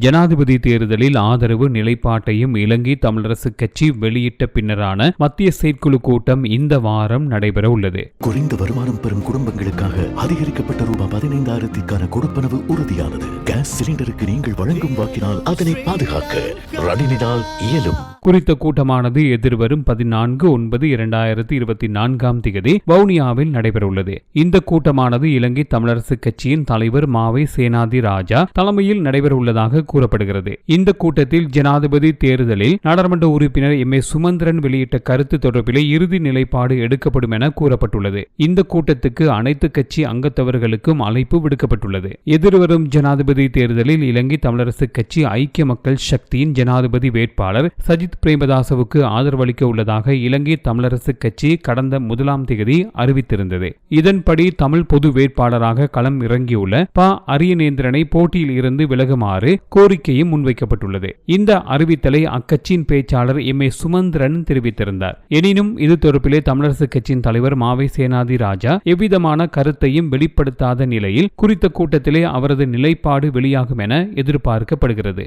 ஜனாதிபதி தேர்தலில் ஆதரவு நிலைப்பாட்டையும் இலங்கை தமிழரசு கட்சி வெளியிட்ட பின்னரான மத்திய செயற்குழு கூட்டம் இந்த வாரம் நடைபெற உள்ளது. குறைந்த வருமானம் பெறும் குடும்பங்களுக்காக அதிகரிக்கப்பட்ட ரூபாய் பதினைந்தாயிரத்திற்கான கொடுப்பனவு உறுதியானது. கேஸ் சிலிண்டருக்கு நீங்கள் வழங்கும் வாக்கினால் அதனை பாதுகாக்க இயலும். குறித்த கூட்டமானது எதிர்வரும் பதினான்கு ஒன்பது இரண்டாயிரத்தி இருபத்தி நான்காம் தேதி வவுனியாவில் நடைபெறவுள்ளது இந்த கூட்டமானது இலங்கை தமிழரசு கட்சியின் தலைவர் மாவை சேனாதி ராஜா தலைமையில் நடைபெறவுள்ளதாக கூறப்படுகிறது. இந்த கூட்டத்தில் ஜனாதிபதி தேர்தலில் நாடாளுமன்ற உறுப்பினர் எம் ஏ சுமந்திரன் வெளியிட்ட கருத்து தொடர்பிலே இறுதி நிலைப்பாடு எடுக்கப்படும் என கூறப்பட்டுள்ளது. இந்த கூட்டத்துக்கு அனைத்து கட்சி அங்கத்தவர்களுக்கும் அழைப்பு விடுக்கப்பட்டுள்ளது. எதிர்வரும் ஜனாதிபதி தேர்தலில் இலங்கை தமிழரசு கட்சி ஐக்கிய மக்கள் சக்தியின் ஜனாதிபதி வேட்பாளர் சஜித் பிரேமதாசவுக்கு ஆதரவளிக்க உள்ளதாக இலங்கை தமிழரசு கட்சி கடந்த முதலாம் தேதி அறிவித்திருந்தது. இதன்படி தமிழ் பொது வேட்பாளராக களம் இறங்கியுள்ள ப. அரியநேந்திரனை போட்டியில் இருந்து விலகுமாறு கோரிக்கையும் முன்வைக்கப்பட்டுள்ளது. இந்த அறிவித்தலை அக்கட்சியின் பேச்சாளர் எம். ஏ. சுமந்திரன் தெரிவித்திருந்தார். எனினும் இது தொடர்பிலே தமிழரசு கட்சியின் தலைவர் மாவை சேனாதி ராஜா எவ்விதமான கருத்தையும் வெளிப்படுத்தாத நிலையில் குறித்த கூட்டத்திலே அவரது நிலைப்பாடு வெளியாகும் என எதிர்பார்க்கப்படுகிறது.